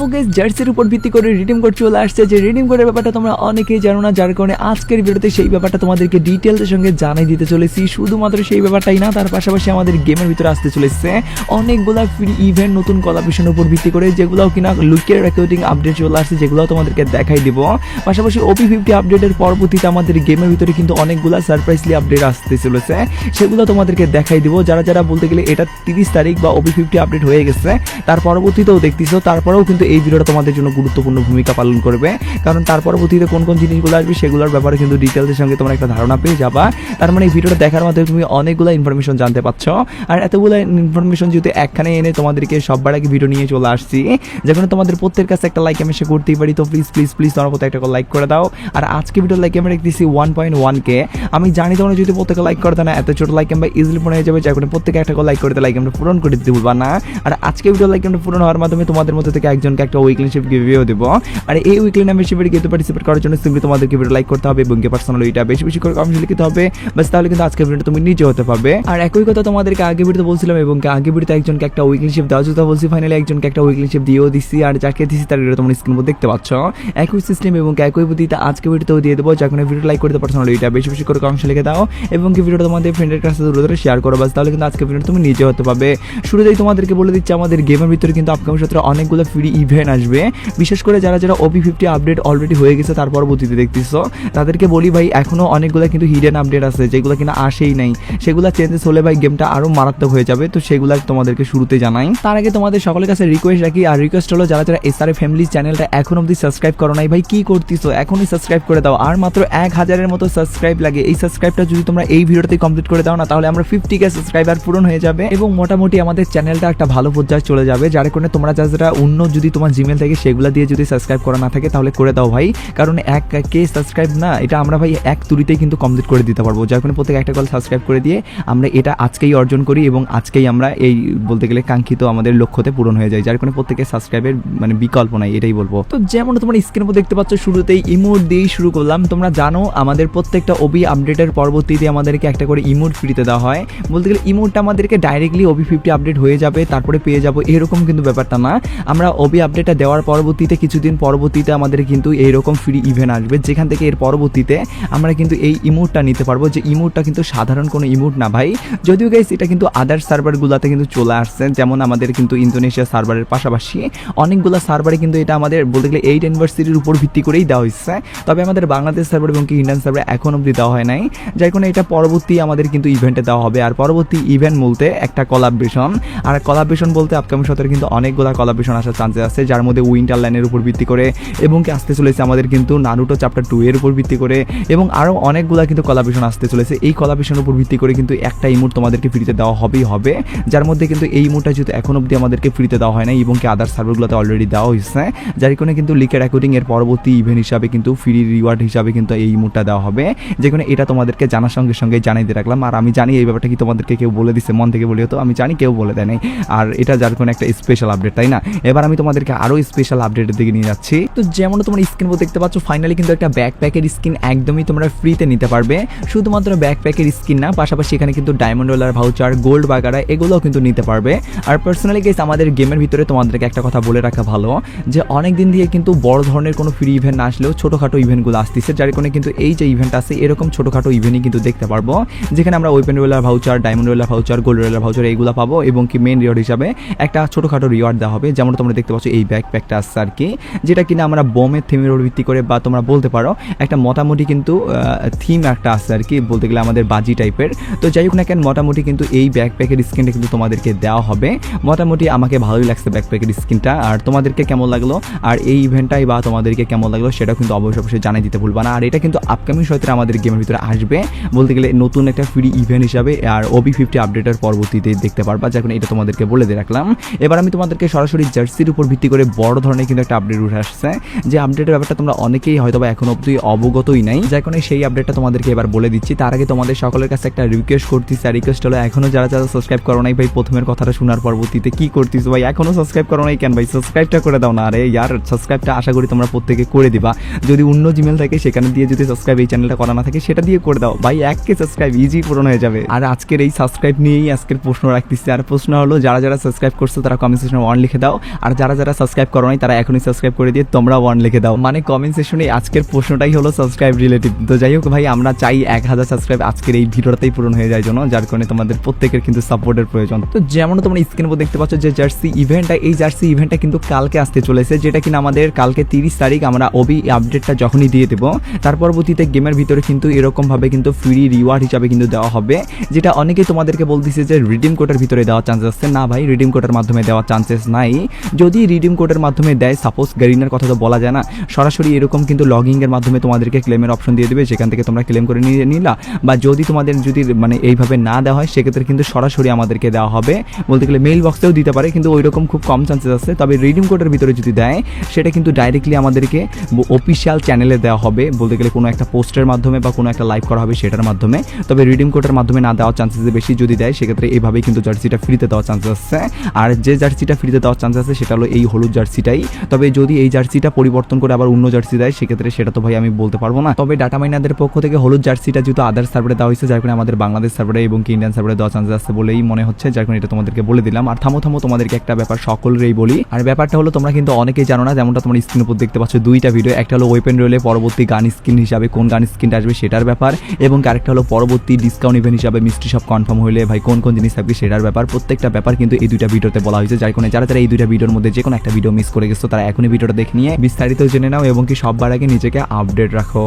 So guess জার্সির উপর ভিত্তি করে রিডিম কোড চলে আসছে। যে রিডিম কোডের ব্যাপারটা তোমরা অনেকেই জানো না, যার কারণে আজকের ভিডিওতে সেই ব্যাপারটা তোমাদেরকে ডিটেলসের সঙ্গে জানাই দিতে চলেছি। শুধুমাত্র সেই ব্যাপারটাই না, তার পাশাপাশি আমাদের গেমের ভিতরে আসতে চলেছে। অনেকগুলা ফ্রি ইভেন্ট নতুন উপর ভিত্তি করে যেগুলো কিনা লুকের রেকর্ডিং আপডেট চলে আসছে যেগুলো তোমাদেরকে দেখাই দিব। পাশাপাশি ওপি ফিফটি আপডেটের পরবর্তীতে আমাদের গেমের ভিতরে কিন্তু অনেকগুলা সারপ্রাইজলি আপডেট আসতে চলেছে। সেগুলো তোমাদেরকে দেখাই দিব। যারা যারা বলতে গেলে এটা তিরিশ তারিখ বা ওপি ফিফটি আপডেট হয়ে গেছে, তার পরবর্তীতেও দেখতেছো, তারপরেও কিন্তু এই ভিডিওটা তোমাদের জন্য গুরুত্বপূর্ণ ভূমিকা পালন করবে। কারণ তার পরবর্তীতে কোন কোন জিনিসগুলো আসবে সেগুলোর ব্যাপারে কিন্তু ডিটেলসের সঙ্গে তোমরা একটা ধারণা পেয়ে যাবা। তার মানে এই ভিডিওটা দেখার মাধ্যমে তুমি অনেকগুলো ইনফরমেশন জানতে পারছ। আর এতগুলো ইনফরমেশন যদি একখানে এনে তোমাদেরকে সববার আগে ভিডিও নিয়ে চলে আসছি, যেখানে তোমাদের প্রত্যেকের কাছে একটা লাইক আমি সে করতেই পারি, তো প্লিজ প্লিজ প্লিজ তোমার প্রত্যেক একটা লাইক করে দাও। আর আজকে ভিডিও লাইক আমি রেখেছি ওয়ান পয়েন্ট ওয়ান কে আমি জানি তোমরা যদি প্রত্যেকে লাইক করতে না এত ছোট লাইক আমরা ইজিলি পূরণ হয়ে যাবে যখন প্রত্যেকে একটা লাইক করতে লাইক আমরা পূরণ করে দিতে ভুলবা না। আর আজকে ভিডিও লাইক আমরা পূরণ হওয়ার মাধ্যমে তোমাদের মধ্যে থেকে একজনকে একটা উইকলি শিপ গিভেও দেবো। আর এই উইকলি মেম্বারশিপের গিয়ে পার্টিসিপেট করার জন্য সিম্পলি তোমাদেরকে ভিডিও লাইক করতে হবে এবং পার্সোনাল এটা বেশি বেশি করে কমেন্ট লিখতে হবে। বাস তাহলে কিন্তু আজকের ভিডিও তুমি নিজে হতে পারবে। আর একই কথা তোমাদেরকে আগে ভিডিওতে বলছিলাম এবং আগে ভিডিওতে একজনকে একটা উইকলি শিপ দেওয়া যেটা বলছি ফাইনালি একজনকে একটা উইকলি শিপ দিয়েও দিচ্ছি আর যাকে দিচ্ছি তার ভিডিও তোমরা স্ক্রিন দেখতে পাচ্ছ। একই সিস্টেম এবং একই বুদ্ধিতে আজকে ভিডিওতেও দিয়ে দেবো। যখন ভিডিও লাইক করতে পার্সোনাল এটা বেশি বেশি করে কমেন্ট লিখে দাও। এবং কি ভিডিওটা তোমাদের ফ্রেন্ডের কাছে দূরে দূরে শেয়ার করো। বাস তাহলে কিন্তু আজকে ভিডিও তুমি নিজে হতে পারবে। শুরুতেই তোমাদেরকে বলে দিচ্ছি, আমাদের গেমের ভিতরে কিন্তু আপকামিং সত্রে অনেকগুলো ফ্রি ইভেন্ট আসবে। বিশেষ করে যারা যারা ওপি ফিফটি আপডেট অলরেডি হয়ে গেছে, তার পরবর্তীতে দেখতেছো, তাদেরকে বলি ভাই এখনও অনেকগুলো কিন্তু হিডেন আপডেট আছে, যেগুলো কিনা আসেই নাই। সেগুলো চেঞ্জেস হলে ভাই গেমটা আরও মারাত্মক হয়ে যাবে। তো সেগুলো তোমাদেরকে শুরুতে জানাই। তার আগে তোমাদের সকলের কাছে রিকোয়েস্ট রাখি, আর রিকোয়েস্ট হলো যারা যারা এস আর ফ্যামিলি চ্যানেলটা এখন অবধি সাবস্ক্রাইব করো নাই, ভাই, কি করতেছো? এখনই সাবস্ক্রাইব করে দাও। আর মাত্র এক হাজারের মতো সাবস্ক্রাইব লাগে। এই সাবস্ক্রাইবটা যদি তোমরা এই ভিডিওতে কমপ্লিট করে দাও না, তাহলে আমরা ফিফটি কে সাবস্ক্রাইবার পূরণ হয়ে যাবে। এবং মোটামুটি আমাদের চ্যানেলটা একটা ভালো পর্যায়ে চলে যাবে। যার কারণে তোমরা যারা অন্য যদি তোমার জিমেল থেকে সেগুলো দিয়ে যদি সাবস্ক্রাইব করা না থাকে তাহলে করে দাও ভাই। কারণ এক কে সাবস্ক্রাইব না, এটা আমরা ভাই এক তুরিতেই কিন্তু কমপ্লিট করে দিতে পারব। যার কারণে প্রত্যেক একটা কল সাবস্ক্রাইব করে দিয়ে আমরা এটা আজকেই অর্জন করি এবং আজকেই আমরা এই বলতে গেলে কাঙ্ক্ষিত আমাদের লক্ষ্যতে পূরণ হয়ে যায়। যার কারণে প্রত্যেকের সাবস্ক্রাইবের মানে বিকল্প নাই, এটাই বলব। তো যেমন তোমরা স্ক্রিনের উপর দেখতে পাচ্ছ, শুরুতেই ইমোট দিয়েই শুরু করলাম। তোমরা জানো, আমাদের প্রত্যেকটা ওবি আপডেটের পরবর্তীতে আমাদেরকে একটা করে ইমোট ফ্রিতে দেওয়া হয়। বলতে গেলে ইমোটটা আমাদেরকে ডাইরেক্টলি ওবি ফিফটি আপডেট হয়ে যাবে, তারপরে পেয়ে যাব, এরকম কিন্তু ব্যাপারটা না। আমরা ওবি আপডেটটা দেওয়ার পরবর্তীতে, কিছুদিন পরবর্তীতে আমাদের কিন্তু এইরকম ফ্রি ইভেন্ট আসবে। যেখান থেকে এর পরবর্তীতে আমরা কিন্তু এই ইমোটটা নিতে পারব। যে ইমোটটা কিন্তু সাধারণ কোনো ইমোট না ভাই। যদিও গাইস এটা কিন্তু আদার সার্ভারগুলোতে কিন্তু চলে আসছে। যেমন আমাদের কিন্তু ইন্দোনেশিয়া সার্ভারের পাশাপাশি অনেকগুলো সার্ভারে কিন্তু এটা আমাদের বলতে গেলে এইট ইউনিভার্সিটির উপর ভিত্তি করেই দেওয়া হচ্ছে তবে আমাদের বাংলাদেশ সার্ভার এবং কি ইন্ডিয়ান সার্ভার এখন অবধি দেওয়া হয় নাই। যার কারণে এটা পরবর্তী আমাদের কিন্তু ইভেন্টে দেওয়া হবে। আর পরবর্তী ইভেন্ট বলতে একটা কলাবরেশন আর কলাবরেশন বলতে আপকামিং সতের কিন্তু অনেকগুলো কলাবরেশন আসার চান্সেস আছে, যার মধ্যে উইন্টার লাইনের উপর ভিত্তি করে এবং কি আসতে চলেছে আমাদের কিন্তু নারুটো চ্যাপ্টার টু এর উপর ভিত্তি করে এবং আরও অনেকগুলো কিন্তু কলাবরেশন আসতে চলেছে। এই কলাবরেশনের উপর ভিত্তি করে কিন্তু একটা ইমোট তোমাদেরকে ফ্রিতে দেওয়া হবেই হবে, যার মধ্যে কিন্তু এই ইমোটটা যেহেতু এখন অবধি আমাদেরকে ফ্রিতে দেওয়া হয় না এবং কি আদার সার্ভারগুলোতে অলরেডি দেওয়া হয়েছে, যার কারণে কিন্তু লিকের অ্যাকর্ডিং এর পরবর্তী ইভেন্ট হিসাবে কিন্তু ফ্রি রিওয়ার্ড হিসাবে কিন্তু এই ইমোটটা দেওয়া হবে। যেখানে এটা তোমাদেরকে জানার সঙ্গে সঙ্গে জানিয়ে দিয়ে রাখলাম। আর আমি জানি এই ব্যাপারটা কি তোমাদেরকে কেউ বলে দিচ্ছে মন থেকে বলে তো, আমি জানি কেউ বলে দেয় নাই। আর এটা যার কোনো একটা স্পেশাল আপডেট তাই না? এবার আমি তোমাদেরকে আরও স্পেশাল আপডেটের দিকে নিয়ে যাচ্ছি। তো যেমন তোমরা স্ক্রিন দেখতে পাচ্ছ ফাইনালি কিন্তু একটা ব্যাকপ্যাকের স্কিন একদমই তোমরা ফ্রিতে নিতে পারবে। শুধুমাত্র ব্যাকপ্যাকের স্কিন না, পাশাপাশি এখানে কিন্তু ডায়মন্ড ডলার ভাউচার গোল্ড বাগারা, এগুলোও কিন্তু নিতে পারবে। আর পার্সোনালি গেস আমাদের গেমের ভিতরে তোমাদেরকে একটা কথা বলে রাখা ভালো, যে অনেক দিন দিয়ে কিন্তু বড় ধরনের কোনো ফ্রি ইভেন্ট না আসলেও ছোটোখাটো ইভেন্টগুলো আসতেছে, যার কোনো কিন্তু এই যে ইভেন্ট আছে, এরকম ছোটোখাটো ইভেন্টই কিন্তু দেখতে পারব। যেখানে আমরা weapon royale voucher diamond royale voucher gold royale voucher এইগুলো পাবো এবং কি মেন রিওয়ার্ড হিসাবে একটা ছোটোখাটো রিওয়ার্ড দেওয়া হবে যেমন তোমরা দেখতে পাচ্ছ এই ব্যাকপ্যাকটা আসছে আর কি? যেটা কিনা আমরা বোমের থিমের উপর ভিত্তি করে বা তোমরা বলতে পারো, একটা মোটামুটি কিন্তু থিম একটা আছে আর কি, বলতে গেলে আমাদের বাজি টাইপের তো যাই হোক না কেন, মোটামুটি কিন্তু এই ব্যাকপ্যাকের স্কিনটা কিন্তু তোমাদেরকে দেওয়া হবে। মোটামুটি আমাকে ভালোই লাগছে ব্যাকপ্যাকের স্কিনটা আর তোমাদেরকে কেমন লাগল? আর এই ইভেন্টটাই বা তোমাদেরকে কেমন লাগল সেটা কিন্তু অবশ্যই অবশ্যই জানিয়ে দিতে ভুলবা না। আর এটা কিন্তু আপকামিং সত্রে আমাদের গেমের ভিতরে আসবে। বলতে গেলে নতুন একটা ফ্রি ইভেন্ট হিসাবে, আর ওবি ফিফটি আপডেটের পরবর্তীতে দেখতে পারবা। যখন এটা তোমাদেরকে বলে দিয়ে রাখলাম। এবার আমি তোমাদেরকে সরাসরি জার্সির উপর ভিত্তি করে বড় ধরনের কিন্তু একটা আপডেট উঠে আসছে। যে আপডেটের ব্যাপারটা তোমরা অনেকেই হয়তো বা এখন অব্দি অবগতই নাই। যার কারণে সেই আপডেটটা তোমাদেরকে এবার বলে দিচ্ছি। তার আগে তোমাদের সকলের কাছে একটা রিকোয়েস্ট করতেছি। আর রিকোয়েস্ট হলো, এখনও যারা যারা সাবস্ক্রাইব করো নাই ভাই, প্রথমের কথাটা শোনার পরবর্তীতে কি করতেছো ভাই? এখনও সাবস্ক্রাইব করো নাই কেন ভাই? সাবস্ক্রাইবটা করে দাও না। আরে ইয়ার সাবস্ক্রাইবটা আশা করি তোমরা প্রত্যেকে করে দিবা। যদি অন্য জিমেল থাকে, সেখানে দিয়ে যদি সাবস্ক্রাইব এই চ্যানেলটা করা না থাকে, সেটা দিয়ে করে দাও। ভাই এককে সাবস্ক্রাইব ইজি পূরণ হয়ে যাবে। আর আজকের এই সাবস্ক্রাইব নিয়েই আজকের প্রশ্ন রাখতেছি। আর প্রশ্ন হলো, যারা যারা সাবস্ক্রাইব করছ, তারা কমেন্ট সেকশনে ওয়ান লিখে দাও। আর যারা যারা সাবস্ক্রাইব করো তারা এখনই সাবস্ক্রাইব করে দিয়ে তোমরা ওয়ান লিখে দাও। মানে কমেন্ট সেকশনে আজকের প্রশ্নটাই হলো সাবস্ক্রাইব রিলেটিভ তো যাই হোক ভাই, আমরা চাই এক হাজার সাবস্ক্রাইব আজকের এই ভিডিওটাতেই পূরণ হয়ে যায় জন্য যার কারণে তোমাদের প্রত্যেকের কিন্তু সাপোর্টের প্রয়োজন। তো যেমন তোমরা স্ক্রিন উপর দেখতে পাচ্ছ যে জার্সি ইভেন্টটা এই জার্সি ইভেন্টটা কিন্তু কালকে আসতে চলেছে, যেটা কিনা আমাদের কালকে তিরিশ তারিখ আমরা ওবি আপডেটটা যখনই দিয়ে দেবো, তার পরবর্তীতে গেমের ভিতরে কিন্তু এরকমভাবে কিন্তু ফ্রি রিওয়ার্ড হিসাবে কিন্তু দেওয়া হবে, যেটা অনেকেই তোমাদেরকে বলতেছে যে রিডিম কোডের ভিতরে দেওয়ার চান্সেস আছে। না ভাই রিডিম কোডের মাধ্যমে দেওয়ার চান্সেস নাই। যদি রিডিম কোডের মাধ্যমে দেয়। সাপোজ গারিনার কথা তো বলা যায় না। সরাসরি এরকম কিন্তু লগিং এর মাধ্যমে তোমাদেরকে ক্লেমের অপশন দিয়ে দেবে সেখান থেকে তোমরা ক্লেম করে নিয়ে নিলা। বা যদি তোমাদের যদি মানে এইভাবে না দেওয়া হয়, সেক্ষেত্রে কিন্তু সরাসরি আমাদেরকে দেওয়া হবে। বলতে গেলে মেইল বক্সেও দিতে পারে, কিন্তু ওই রকম খুব কম চান্সেস আছে। তবে রিডিম কোডের ভিতরে যদি দেয়, সেটা কিন্তু ডাইরেক্টলি আমাদেরকে অফিসিয়াল চ্যানেলে দেওয়া হবে। বলতে গেলে কোনো একটা পোস্টের মাধ্যমে বা কোনো একটা লাইভ করা হবে সেটার মাধ্যমে। তবে রিডিম কোডের মাধ্যমে না দেওয়ার চান্সেস বেশি যদি দেয়, সেক্ষেত্রে এইভাবেই কিন্তু জার্সিটা ফ্রিতে দেওয়ার চান্সেস আছে। আর যে জার্সিটা ফ্রিতে দেওয়ার চান্স আছে, সেটা হলো এই হলুদ জার্সিটাই। তবে যদি এই জার্সিটা পরিবর্তন করে আবার অন্য জার্সি দেয়, সেক্ষেত্রে সেটা তো ভাই আমি বলতে পারব না। তবে ডাটা মাইনারদের পক্ষ থেকে হলুদ জার্সিটা যেহেতু আদার সার্ভারে দেওয়া হয়েছে, যার কারণে আমাদের বাংলাদেশ সার্ভারে এবং কি ইন্ডিয়ান সার্ভারে দেওয়ার চান্সেস আছে বলেই মনে হচ্ছে, যার কারণে এটা তোমাদেরকে বলে দিলাম। আর থামো থামো, তোমাদেরকে একটা ব্যাপার সকলেরই বলি। আর ব্যাপারটা হলো, তোমরা কিন্তু অনেকেই জানো না, যেমনটা তোমার স্ক্রিন উপর দেখতে পাচ্ছ, দুইটা ভিডিও একটা হলো ওয়েপেন রোলে পরবর্তী গান স্ক্রিন হিসাবে কোন গান স্ক্রিনটা আসবে সেটার ব্যাপার, এবং আরেকটা হলো পরবর্তী ডিসকাউন্ট ইভেন্ট হিসাবে মিষ্টি সব কনফার্ম হলে ভাই কোন কোন জিনিস থাকবে সেটার ব্যাপার। প্রত্যেকটা ব্যাপার কিন্তু এই দুইটা ভিডিওতে বলা হয়েছে, যার কারণে যারা যারা এই দুইটা ভিডিওর মধ্যে যে একটা ভিডিও মিস করে গেছো, তারা এখনই ভিডিওটা দেখে নিয়ে বিস্তারিত জেনে নাও এবং কি সববার আগে নিজেকে আপডেট রাখো।